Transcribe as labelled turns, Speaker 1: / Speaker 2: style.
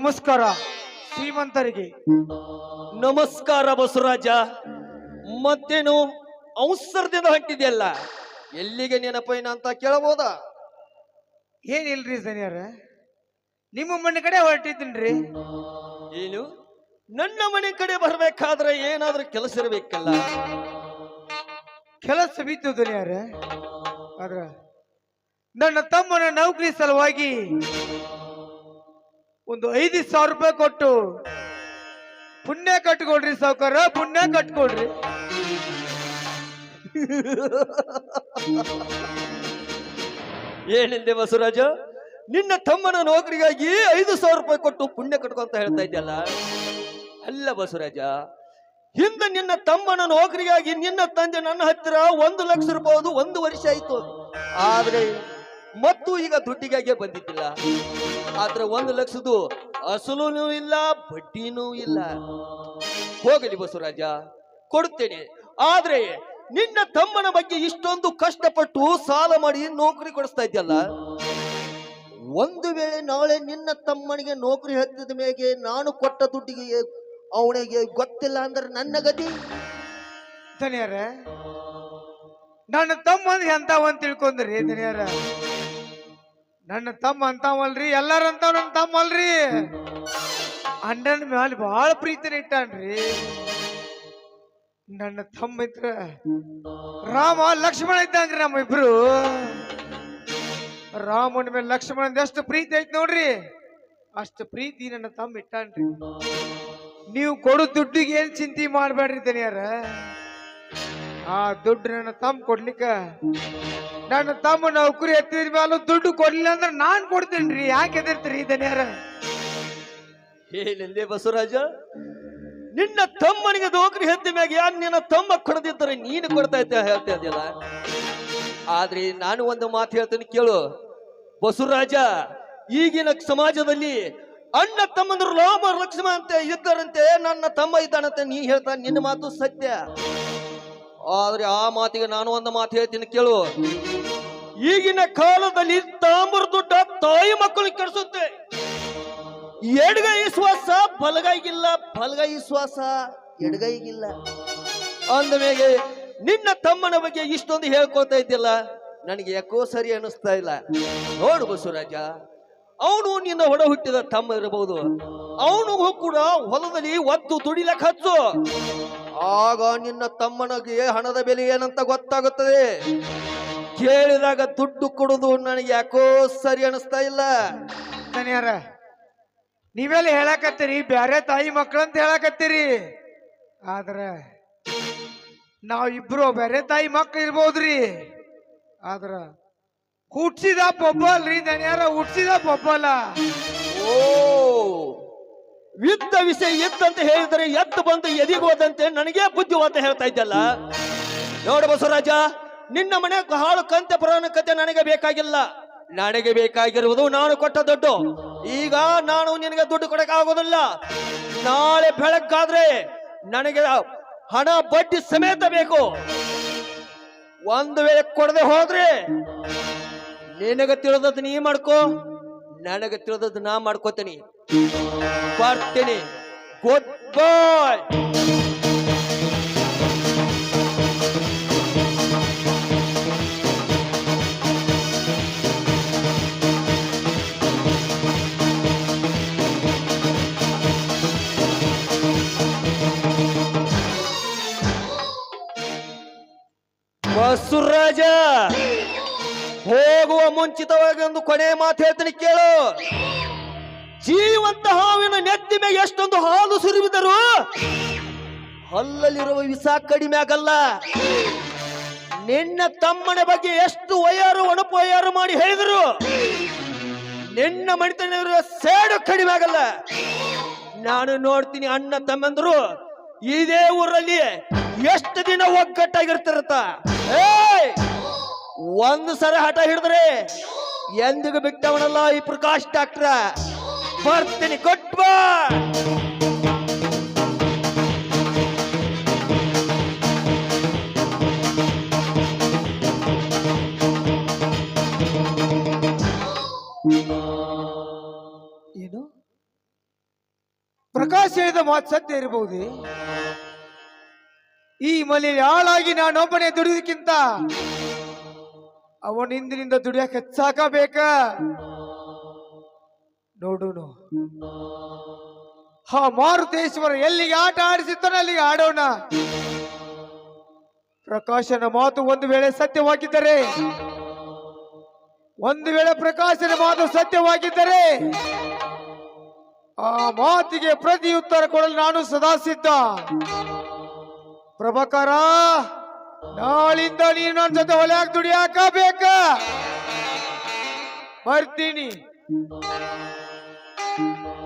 Speaker 1: ನಮಸ್ಕಾರ ಶ್ರೀಮಂತರಿಗೆ.
Speaker 2: ನಮಸ್ಕಾರ ಬಸವರಾಜ. ಮತ್ತೇನು ಅವಸರದಿಂದ ಹೊಂಟಿದೆಯಲ್ಲ ಎಲ್ಲಿಗೆ ನೆನಪೈನ ಅಂತ ಕೇಳಬಹುದ?
Speaker 1: ಏನಿಲ್ರಿ ಸನಿಯರ? ನಿಮ್ಮ ಮನೆ ಕಡೆ ಹೊರಟಿದ್ದೀನ್ರಿ.
Speaker 2: ಏನು? ನನ್ನ ಮನೆ ಕಡೆ ಬರ್ಬೇಕಾದ್ರೆ ಏನಾದ್ರೂ ಕೆಲಸ ಇರಬೇಕಲ್ಲ?
Speaker 1: ಕೆಲಸ ಬಿತ್ತು ದುನಿಯಾರ ಆದ್ರ ನನ್ನ ತಮ್ಮನ ನೌಕರಿ ಸಲುವಾಗಿ ಒಂದು ಐದು ಸಾವಿರ ರೂಪಾಯಿ ಕೊಟ್ಟು ಪುಣ್ಯ ಕಟ್ಕೊಳ್ರಿ ಸಾವುಕಾರ, ಪುಣ್ಯ ಕಟ್ಕೊಳ್ರಿ.
Speaker 2: ಏನಿಂದೆ ಬಸವರಾಜ? ನಿನ್ನ ತಮ್ಮನ ನೌಕರಿಗಾಗಿ ಐದು ಸಾವಿರ ರೂಪಾಯಿ ಕೊಟ್ಟು ಪುಣ್ಯ ಕಟ್ಕೊಂತ ಹೇಳ್ತಾ ಇದ್ದಲ್ಲ ಅಲ್ಲ ಬಸವರಾಜ, ಹಿಂದೆ ನಿನ್ನ ತಮ್ಮನ ನೌಕರಿಗಾಗಿ ನಿನ್ನ ತಂದೆ ನನ್ನ ಹತ್ತಿರ ಒಂದು ಲಕ್ಷ ರೂಪಾಯಿ ಒಂದು ವರ್ಷ ಆಯ್ತು. ಆದ್ರೆ ಮತ್ತು ಈಗ ದುಡ್ಡಿಗಾಗಿ ಬಂದಿದ್ದಿಲ್ಲ. ಆದ್ರೆ ಒಂದು ಲಕ್ಷದು ಅಸಲೂನು ಇಲ್ಲ, ಬಡ್ಡಿನೂ ಇಲ್ಲ. ಹೋಗಲಿ ಬಸವರಾಜ, ಕೊಡುತ್ತೇನೆ. ಆದ್ರೆ ನಿನ್ನ ತಮ್ಮನ ಬಗ್ಗೆ ಇಷ್ಟೊಂದು ಕಷ್ಟಪಟ್ಟು ಸಾಲ ಮಾಡಿ ನೌಕರಿ ಕೊಡಿಸ್ತಾ ಇದ್ಯಲ್ಲ? ಒಂದು ವೇಳೆ ನಾಳೆ ನಿನ್ನ ತಮ್ಮನಿಗೆ ನೌಕರಿ ಹತ್ತಿದ ಮೇಲೆ ನಾನು ಕೊಟ್ಟ ದುಡ್ಡಿಗೆ ಅವನಿಗೆ ಗೊತ್ತಿಲ್ಲ ಅಂದ್ರೆ ನನ್ನ ಗತಿ?
Speaker 1: ಧನಿಯರ, ನನ್ನ ತಮ್ಮ ಅಂತ ತಿಳ್ಕೊಂಡ್ರಿ ಧನಿಯಾರ. ನನ್ನ ತಮ್ಮ ಅಂತಾವಲ್ರಿ ಎಲ್ಲಾರ ನನ್ನ ತಮ್ಮ ಅಲ್ರಿ ಅಣ್ಣನ ಮ್ಯಾಲ ಬಹಳ ಪ್ರೀತಿನ ಇಟ್ಟಾನ್ರಿ. ನನ್ನ ತಮ್ಮ ಇದ್ರ ರಾಮ ಲಕ್ಷ್ಮಣ ಇದ್ದಂಗ್ರಿ ನಮ್ಮ ಇಬ್ರು ರಾಮನ ಮೇಲೆ ಲಕ್ಷ್ಮಣ ಎಷ್ಟು ಪ್ರೀತಿ ಐತಿ ನೋಡ್ರಿ. ಅಷ್ಟು ಪ್ರೀತಿ ನನ್ನ ತಮ್ಮ ಇಟ್ಟಾನ್ರಿ. ನೀವು ಕೊಡು ದುಡ್ಡಿಗೆ ಏನ್ ಚಿಂತೆ ಮಾಡ್ಬೇಡ್ರಿ ದನಿಯಾರ. ಆ ದುಡ್ಡು ನನ್ನ ತಮ್ಮ ಕೊಡ್ಲಿಕ್ಕ. ನನ್ನ ತಮ್ಮ ನೌಕರಿ ಎತ್ತಿದ ಮೇಲೆ ದುಡ್ಡು ಕೊಡ್ಲಿಲ್ಲ ಅಂದ್ರೆ ನಾನ್ ಕೊಡ್ತೇನ್ರಿ. ಯಾಕೆ ಎದಿರ್ತೀರಿ ಇದನ್ಯಾರ
Speaker 2: ಏನೆಂದೆ ಬಸವರಾಜ, ನಿನ್ನ ತಮ್ಮನಿಗೆ ನೌಕರಿ ಹೆತ್ತ ಮ್ಯಾಗ ಯಾರು ನಿನ್ನ ತಮ್ಮ ಕೊಡದಿದ್ದರೆ ನೀನು ಕೊಡ್ತಾ ಇದ್ದ ಹೇಳ್ತಾ ಇದ್ದಿಲ್ಲ ಆದ್ರೆ ನಾನು ಒಂದು ಮಾತು ಹೇಳ್ತೇನೆ ಕೇಳು. ಬಸವರಾಜ, ಈಗಿನ ಸಮಾಜದಲ್ಲಿ ಅಣ್ಣ ತಮ್ಮಂದ್ರು ರಾಮ ಲಕ್ಷ್ಮಣ ಅಂತ ಇದ್ದಾರಂತೆ, ನನ್ನ ತಮ್ಮ ಇದ್ದಾನಂತೆ ನೀ ಹೇಳ್ತಾ ನಿನ್ನ ಮಾತು ಸತ್ಯ. ಆದ್ರೆ ಆ ಮಾತಿಗೆ ನಾನು ಒಂದು ಮಾತು ಹೇಳ್ತೀನಿ ಕೇಳು. ಈಗಿನ ಕಾಲದಲ್ಲಿ ತಾಮ್ರ ದುಡ್ಡ ತಾಯಿ ಮಕ್ಕಳು ಕೆಡಿಸುತ್ತೆ. ಎಡಗೈ ವಿಶ್ವಾಸ, ಬಲಗೈಗಿಲ್ಲ, ಬಲಗೈ ವಿಶ್ವಾಸ, ಎಡಗೈಗಿಲ್ಲ. ಅಂದ ಮೇಲೆ ನಿನ್ನ ತಮ್ಮನ ಬಗ್ಗೆ ಇಷ್ಟೊಂದು ಹೇಳ್ಕೊತಾ ಇದ್ದಿಲ್ಲ. ನನಗೆ ಯಾಕೋ ಸರಿ ಅನಿಸ್ತಾ ಇಲ್ಲ. ನೋಡು ಬಸವರಾಜ, ಅವನು ನಿನ್ನ ಹೊಡ ಹುಟ್ಟಿದ ತಮ್ಮ ಇರಬಹುದು. ಅವನಿಗೂ ಕೂಡ ಹೊಲದಲ್ಲಿ ಒತ್ತು ದುಡಿಲಕ್ ಹಚ್ಚು. ಆಗ ನಿನ್ನ ತಮ್ಮನಿಗೆ ಹಣದ ಬೆಲೆ ಏನಂತ ಗೊತ್ತಾಗುತ್ತದೆ? ಕೇಳಿದಾಗ ದುಡ್ಡು ಕೊಡುದು ನನಗೆ ಯಾಕೋ ಸರಿ ಅನಿಸ್ತಾ ಇಲ್ಲ.
Speaker 1: ದನಿಯಾರ ನೀವೆಲ್ಲ ಹೇಳಕತ್ತೀರಿ? ಬ್ಯಾರೆ ತಾಯಿ ಮಕ್ಕಳಂತ ಹೇಳಕತ್ತೀರಿ. ಆದ್ರೆ ನಾವ್ ಇಬ್ರು ಬೇರೆ ತಾಯಿ ಮಕ್ಳು ಇರ್ಬೋದ್ರಿ. ಆದ್ರ, ಹುಟ್ಸಿದ ಪೊಬ್ಬಲ್ರಿ ದನಿಯಾರ ಹುಟ್ಸಿದ ಪೊಬ್ಬಲ್ಲ
Speaker 2: ವಿಷಯ ಎತ್ತಂತ ಹೇಳಿದರೆ ಎತ್ತು ಬಂದು ಎದಿಗೋದಂತೆ ನನಗೆ ಬುದ್ಧಿವಂತ ಹೇಳ್ತಾ ಇದ್ದಲ್ಲ. ನೋಡು ಬಸವರಾಜ, ನಿನ್ನ ಮನೆ ಹಾಳು ಕಂತೆ ಪುರಾಣ ಕತೆ ನನಗೆ ಬೇಕಾಗಿಲ್ಲ. ನನಗೆ ಬೇಕಾಗಿರುವುದು ನಾನು ಕೊಟ್ಟ ದುಡ್ಡು. ಈಗ ನಾನು ನಿನಗೆ ದುಡ್ಡು ಕೊಡಕ್ ಆಗೋದಿಲ್ಲ ನಾಳೆ ಬೆಳಕಾದ್ರೆ ನನಗೆ ಹಣ, ಬಡ್ಡಿ ಸಮೇತ ಬೇಕು. ಒಂದು ವೇಳೆ ಕೊಡದೆ ಹೋದ್ರೆ ನಿನಗೆ ತಿಳಿದದ್ದು ನೀ ಮಾಡ್ಕೋ, ನನಗೆ ತಿಳಿದದ್ದು ನಾ ಮಾಡ್ಕೋತೀನಿ. ಬರ್ತೀನಿ ಗುಡ್ ಬಾಯ್ ಬಸವರಾಜ ಹೋಗುವ ಮುಂಚಿತವಾಗಿ ಒಂದು ಕೊನೆ ಮಾತು ಹೇಳ್ತೀನಿ ಕೇಳು. ಜೀವಂತ ಹಾವಿನ ನೆತ್ತಿ ಮೇಲೆ ಎಷ್ಟೊಂದು ಹಾಲು ಸುರಿಬಿದರು ಹಲ್ಲಲ್ಲಿರುವ ವಿಷ ಕಡಿಮೆ ಆಗಲ್ಲ. ನಿನ್ನ ತಮ್ಮನ ಬಗ್ಗೆ ಎಷ್ಟು ವಯಾರು ಒಣಪು ವಯಾರು ಮಾಡಿ ಹೇಳಿದರು, ನಿನ್ನ ಮಣಿತನವರ ಸೇಡು ಕಡಿಮೆ ಆಗಲ್ಲ. ನಾನು ನೋಡ್ತೀನಿ ಅಣ್ಣ ತಮ್ಮಂದ್ರು, ಇದೇ ಊರಲ್ಲಿ ಎಷ್ಟು ದಿನ ಒಗ್ಗಟ್ಟಾಗಿರ್ತಿರತ್ತ? ಒಂದು ಸರ ಹಠ ಹಿಡಿದ್ರೆ ಎಂದಿಗೂ ಬಿಟ್ಟವನಲ್ಲ ಈ ಪ್ರಕಾಶ್ ಡಾಕ್ಟ್ರ. ಬರ್ತೀನಿ, ಕೊಟ್ಟು
Speaker 1: ಏನು? ಪ್ರಕಾಶ್ ಹೇಳಿದ ಮಾತು ಸತ್ಯ ಇರಬಹುದು? ಈ ಮನೆಯಲ್ಲಿ ಹಾಳಾಗಿ ನಾನೊಬ್ಬನೇ ದುಡಿದಕ್ಕಿಂತ ಅವನ ಹಿಂದಿನಿಂದ ದುಡಿಯಕ್ಕೆ ಹೆಚ್ಚಾಕಬೇಕ ನೋಡೋಣ ಹಾ ಮಾರುತೇಶ್ವರ ಎಲ್ಲಿಗೆ ಆಟ ಆಡಿಸುತ್ತಾನೆ ಅಲ್ಲಿಗೆ ಆಡೋಣ. ಪ್ರಕಾಶನ ಮಾತು ಒಂದು ವೇಳೆ ಸತ್ಯವಾಗಿದ್ದರೆ ಒಂದು ವೇಳೆ ಪ್ರಕಾಶನ ಮಾತು ಸತ್ಯವಾಗಿದ್ದರೆ ಆ ಮಾತಿಗೆ ಪ್ರತಿ ಉತ್ತರ ಕೊಡಲು ನಾನು ಸದಾ ಸಿದ್ಧ. ಪ್ರಭಾಕರ ನಾಳಿಂದ ನೀನು ನನ್ನ ಜೊತೆ ಹೊಲ್ಯಾಕ ದುಡಿಯಾಕ ಬೇಕ? ಬರ್ತೀನಿ. Thank you.